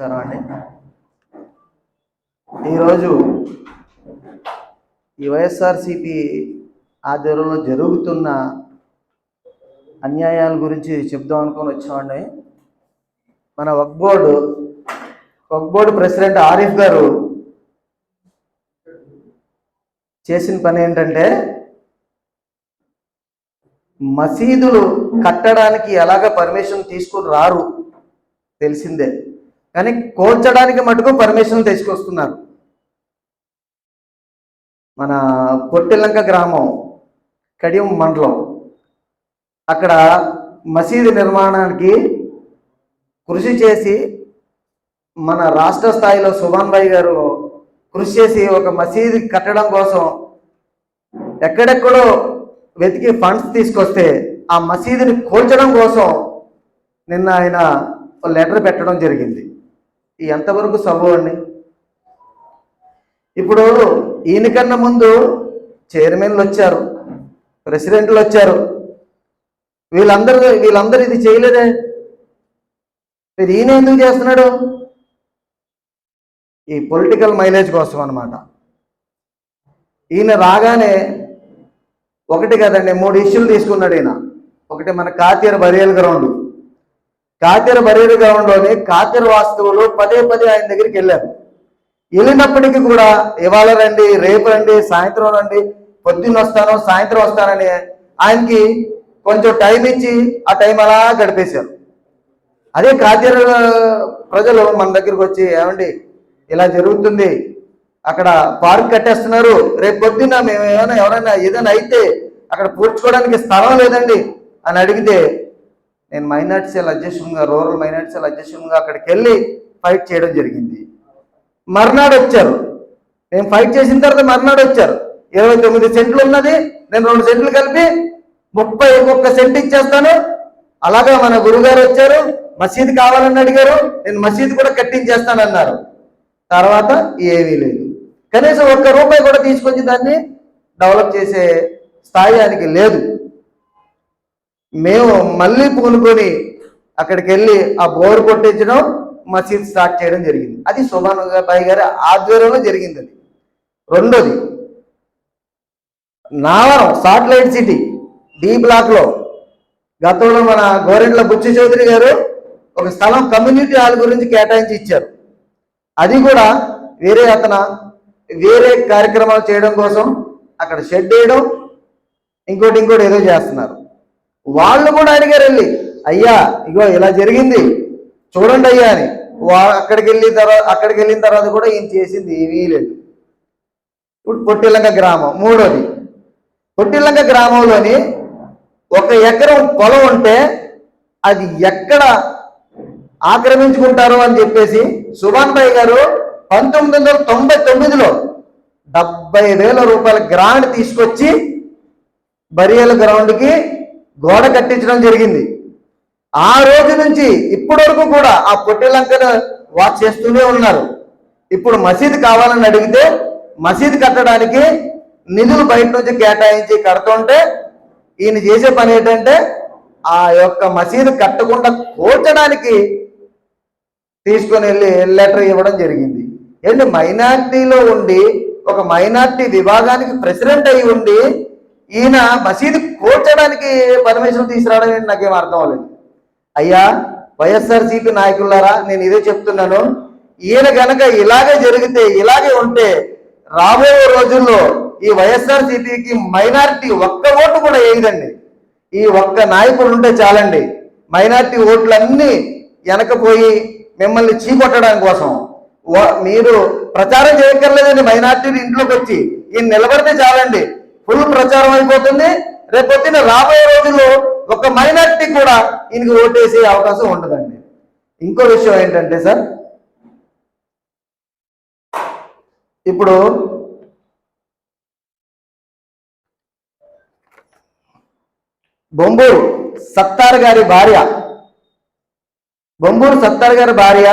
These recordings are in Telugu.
నమస్కారం అండి? ఈరోజు ఈ వైఎస్ఆర్సిపి ఆధ్వర్యంలో జరుగుతున్న అన్యాయాల గురించి చెప్దాం అనుకొని వచ్చామండి. మన వక్ బోర్డు వక్ బోర్డు ప్రెసిడెంట్ ఆరిఫ్ గారు చేసిన పని ఏంటంటే మసీదులు కట్టడానికి ఎలాగ పర్మిషన్ తీసుకుని రారు తెలిసిందే. కానీ కోల్చడానికి మటుకు పర్మిషన్ తెచ్చుకొస్తున్నారు మన పొట్టిలంక గ్రామం కడియం మండలం. అక్కడ మసీదు నిర్మాణానికి కృషి చేసి మన రాష్ట్ర స్థాయిలో సుభాన్ భాయ్ గారు కృషి చేసి ఒక మసీదు కట్టడం కోసం ఎక్కడెక్కడో వెతికి ఫండ్స్ తీసుకొస్తే ఆ మసీదుని కూల్చడం కోసం నిన్న ఆయన లెటర్ పెట్టడం జరిగింది. ఎంతవరకు సబు అండి? ఇప్పుడు ఈయనకన్నా ముందు చైర్మన్లు వచ్చారు ప్రెసిడెంట్లు వచ్చారు. వీళ్ళందరూ వీళ్ళందరూ ఇది చేయలేదే? ఇది ఈయన ఎందుకు చేస్తున్నాడు? ఈ పొలిటికల్ మైలేజ్ కోసం అనమాట ఈయన రాగానే ఒకటి కదండి మూడు ఇష్యూలు తీసుకున్నాడు ఈయన. ఒకటి మన కాతీర బరియల్ గ్రౌండ్. కాతీర బరేరు గ్రౌండ్లోని కాతీర వాస్తువులు పదే పదే ఆయన దగ్గరికి వెళ్ళారు. వెళ్ళినప్పటికీ కూడా ఇవాళ రండి రేపు రండి సాయంత్రం రండి పొద్దున్న వస్తాను సాయంత్రం వస్తానని ఆయనకి కొంచెం టైం ఇచ్చి ఆ టైం అలా గడిపేశారు. అదే కాతీర ప్రజలు మన దగ్గరికి వచ్చి ఏమండి ఇలా జరుగుతుంది. అక్కడ పార్క్ కట్టేస్తున్నారు. రేపు పొద్దున్న మేము ఏమైనా ఎవరైనా ఏదైనా అయితే అక్కడ పూడ్చుకోవడానికి స్థలం లేదండి అని అడిగితే నేను మైనార్టీ సెల్ అధ్యక్షునిగా రూరల్ మైనార్టీ సెల్ అధ్యక్షునిగా అక్కడికి వెళ్ళి ఫైట్ చేయడం జరిగింది. మర్నాడు వచ్చారు. మేము ఫైట్ చేసిన తర్వాత మర్నాడు వచ్చారు. ఇరవై తొమ్మిది సెంట్లు ఉన్నది. నేను రెండు సెంట్లు కలిపి ముప్పై ఒక్క సెంట్ ఇచ్చేస్తాను. అలాగా మన గురుగారు వచ్చారు. మసీదు కావాలని అడిగారు. నేను మసీదు కూడా కట్టించేస్తానన్నారు తర్వాత ఏమీ లేదు. కనీసం ఒక్క రూపాయి కూడా తీసుకొచ్చి దాన్ని డెవలప్ చేసే స్థాయి లేదు. మేము మళ్ళీ పూనుకొని అక్కడికి వెళ్ళి ఆ బోర్ కొట్టించడం మసీద్ స్టార్ట్ చేయడం జరిగింది. అది సుభాన్ బాయ్ గారి ఆధ్వర్యంలో జరిగింది అది. రెండోది నావరం సాటిలైట్ సిటీ డి బ్లాక్లో గతంలో మన గోరెంట్ల బుచ్చి చౌదరి గారు ఒక స్థలం కమ్యూనిటీ హాల్ గురించి కేటాయించి ఇచ్చారు. అది కూడా వేరే అతన వేరే కార్యక్రమాలు చేయడం కోసం అక్కడ షెడ్ వేయడం ఇంకోటి ఇంకోటి ఏదో చేస్తున్నారు. వాళ్ళు కూడా అడిగారు వెళ్ళి అయ్యా ఇగో ఇలా జరిగింది చూడండి అయ్యా అని. వా అక్కడికి వెళ్ళిన తర్వాత అక్కడికి వెళ్ళిన తర్వాత కూడా ఈయన చేసింది ఏమీ లేదు. ఇప్పుడు పొట్టిలంక గ్రామం మూడోది. పొట్టిలంక గ్రామంలోని ఒక ఎకరం పొలం ఉంటే అది ఎక్కడ ఆక్రమించుకుంటారు అని చెప్పేసి సుభాన్ భాయ్ గారు పంతొమ్మిది వందల తొంభై తొమ్మిదిలో డెబ్బై వేల రూపాయల గ్రాంట్ తీసుకొచ్చి బరియల గ్రౌండ్కి గోడ కట్టించడం జరిగింది. ఆ రోజు నుంచి ఇప్పటి వరకు కూడా ఆ పొట్టెలంకను వాచ్ చేస్తూనే ఉన్నారు. ఇప్పుడు మసీదు కావాలని అడిగితే మసీదు కట్టడానికి నిధులు బయట నుంచి కేటాయించి కడుతుంటే ఈయన చేసే పని ఏంటంటే ఆ యొక్క మసీదు కట్టకుండా కూర్చడానికి తీసుకొని వెళ్ళి లెటర్ ఇవ్వడం జరిగింది. ఏంటి? మైనార్టీలో ఉండి ఒక మైనార్టీ విభాగానికి ప్రెసిడెంట్ అయి ఉండి ఈయన మసీదు కూర్చడానికి పర్మిషన్ తీసుకురావడం ఏంటి నాకేం అర్థం అవ్వలేదు. అయ్యా వైఎస్ఆర్సీపీ నాయకులారా నేను ఇదే చెప్తున్నాను. ఈయన గనక ఇలాగే జరిగితే ఇలాగే ఉంటే రాబోయే రోజుల్లో ఈ వైఎస్ఆర్సీపీకి మైనారిటీ ఒక్క ఓటు కూడా వేయదండి. ఈ ఒక్క నాయకుడు ఉంటే చాలండి. మైనారిటీ ఓట్లన్నీ వెనకపోయి మిమ్మల్ని చీకొట్టడం కోసం. మీరు ప్రచారం చేయక్కర్లేదండి మైనార్టీలు ఇంట్లోకి వచ్చి. ఈయన నిలబడితే చాలండి. ఫుల్ ప్రచారం అయిపోతుంది. రేపొద్దున రాబోయే రోజుల్లో ఒక మైనార్టీ కూడా ఈయనకి ఓటేసే అవకాశం ఉండదండి ఇంకో విషయం ఏంటంటే సార్ ఇప్పుడు బొంబూరు సత్తార్ గారి భార్య బొంబూరు సత్తార్ గారి భార్య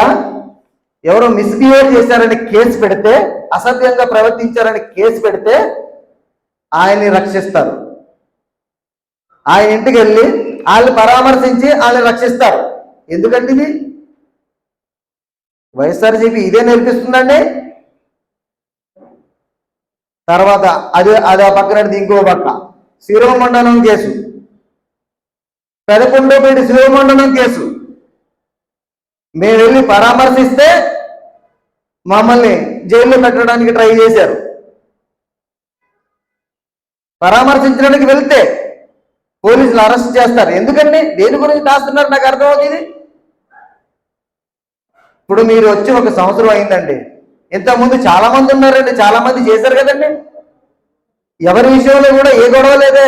ఎవరో మిస్బిహేవ్ చేశారని కేసు పెడితే అసభ్యంగా ప్రవర్తించారని కేసు పెడితే ఆయన్ని రక్షిస్తారు. ఆయన ఇంటికి వెళ్ళి వాళ్ళని పరామర్శించి వాళ్ళని రక్షిస్తారు. ఎందుకంటే ఇది వైఎస్ఆర్సీపీ ఇదే నేర్పిస్తుందండి? తర్వాత అది అది ఆ పక్కన ఇంకో పక్క. శిరోమండలం కేసు. పెదకొండపేటి శిరోమండలం కేసు. మేము వెళ్ళి పరామర్శిస్తే మమ్మల్ని జైల్లో పెట్టడానికి ట్రై చేశారు. పరామర్శించడానికి వెళ్తే పోలీసులు అరెస్ట్ చేస్తారు. ఎందుకండి? దేని గురించి దాస్తున్నారు? నాకు అర్థమవుతుంది ఇప్పుడు మీరు వచ్చి ఒక సంవత్సరం అయిందండి. ఇంతకుముందు చాలా మంది ఉన్నారండి. చాలా మంది చేశారు కదండి. ఎవరి విషయంలో కూడా ఏ గొడవ లేదే.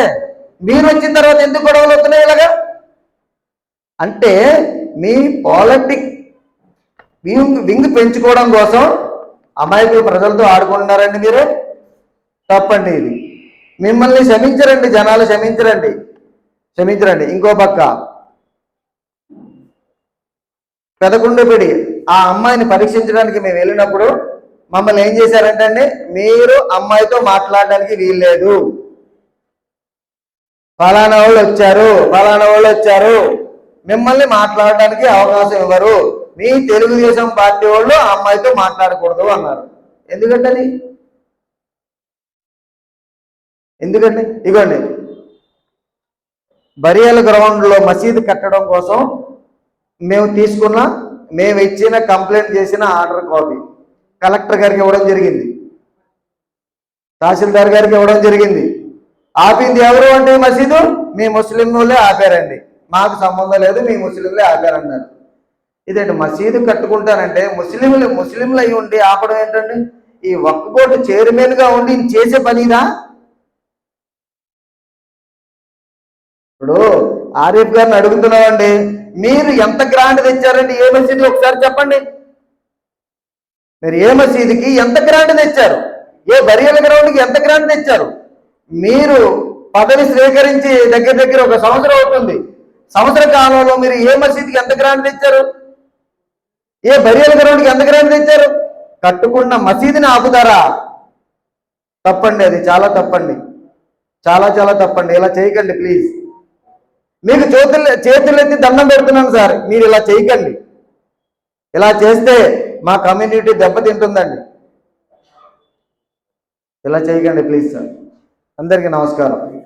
మీరు వచ్చిన తర్వాత ఎందుకు గొడవలు వస్తున్నాయి ఇలాగా? అంటే మీ పాలిటిక్ వింగ్ వింగ్ పెంచుకోవడం కోసం అమాయకులు ప్రజలతో ఆడుకుంటున్నారండి మీరు. తప్పండి ఇది. మిమ్మల్ని క్షమించరండి జనాలు క్షమించరండి. క్షమించరండి. ఇంకో పక్క. పెదకుండపిడి ఆ అమ్మాయిని పరీక్షించడానికి మేము వెళ్ళినప్పుడు మమ్మల్ని ఏం చేశారంటే అండి మీరు అమ్మాయితో మాట్లాడడానికి వీల్లేదు. ఫలానా వాళ్ళు వచ్చారు ఫలానా వాళ్ళు వచ్చారు. మిమ్మల్ని మాట్లాడడానికి అవకాశం ఇవ్వరు. మీ తెలుగుదేశం పార్టీ వాళ్ళు ఆ అమ్మాయితో మాట్లాడకూడదు అన్నారు. ఎందుకంటే ఎందుకండి ఇగోండి. బరియల్ గ్రౌండ్లో మసీదు కట్టడం కోసం మేము తీసుకున్న మేము ఇచ్చిన కంప్లైంట్ చేసిన ఆర్డర్ కాపీ కలెక్టర్ గారికి ఇవ్వడం జరిగింది. తహసీల్దార్ గారికి ఇవ్వడం జరిగింది. ఆపింది ఎవరు అంటే మసీదు? మీ ముస్లిం వాళ్ళే ఆపారండి. మాకు సంబంధం లేదు మీ ముస్లింలే ఆపారన్నారు. ఇదేంటి మసీదు కట్టుకుంటానంటే ముస్లింలు ముస్లింలు అయి ఉండి ఆపడం ఏంటండి? ఈ వక్ఫ్ బోర్డు చైర్మన్గా ఉండి చేసే పనిదా? ఇప్పుడు ఆరిఫ్ గారిని అడుగుతున్నామండి మీరు ఎంత గ్రాండ్ తెచ్చారండి? ఏ మసీదు? ఒకసారి చెప్పండి. మీరు ఏ మసీదుకి ఎంత గ్రాండ్ తెచ్చారు? ఏ బరియల గ్రౌండ్కి ఎంత గ్రాండ్ తెచ్చారు? మీరు పదవి స్వీకరించి దగ్గర దగ్గర ఒక సంవత్సరం అవుతుంది. సంవత్సర కాలంలో మీరు ఏ మసీదుకి ఎంత గ్రాండ్ తెచ్చారు? ఏ బరియల గ్రౌండ్కి ఎంత గ్రాండ్ తెచ్చారు? కట్టుకున్న మసీదుని ఆపుతారా? తప్పండి అది చాలా తప్పండి. చాలా చాలా తప్పండి. ఇలా చేయకండి ప్లీజ్ మీకు చేతులు చేతులు ఎత్తి దండం పెడుతున్నాను సార్. మీరు ఇలా చేయకండి. ఇలా చేస్తే మా కమ్యూనిటీ దెబ్బతింటుందండి. ఇలా చేయకండి ప్లీజ్ సార్. అందరికీ నమస్కారం.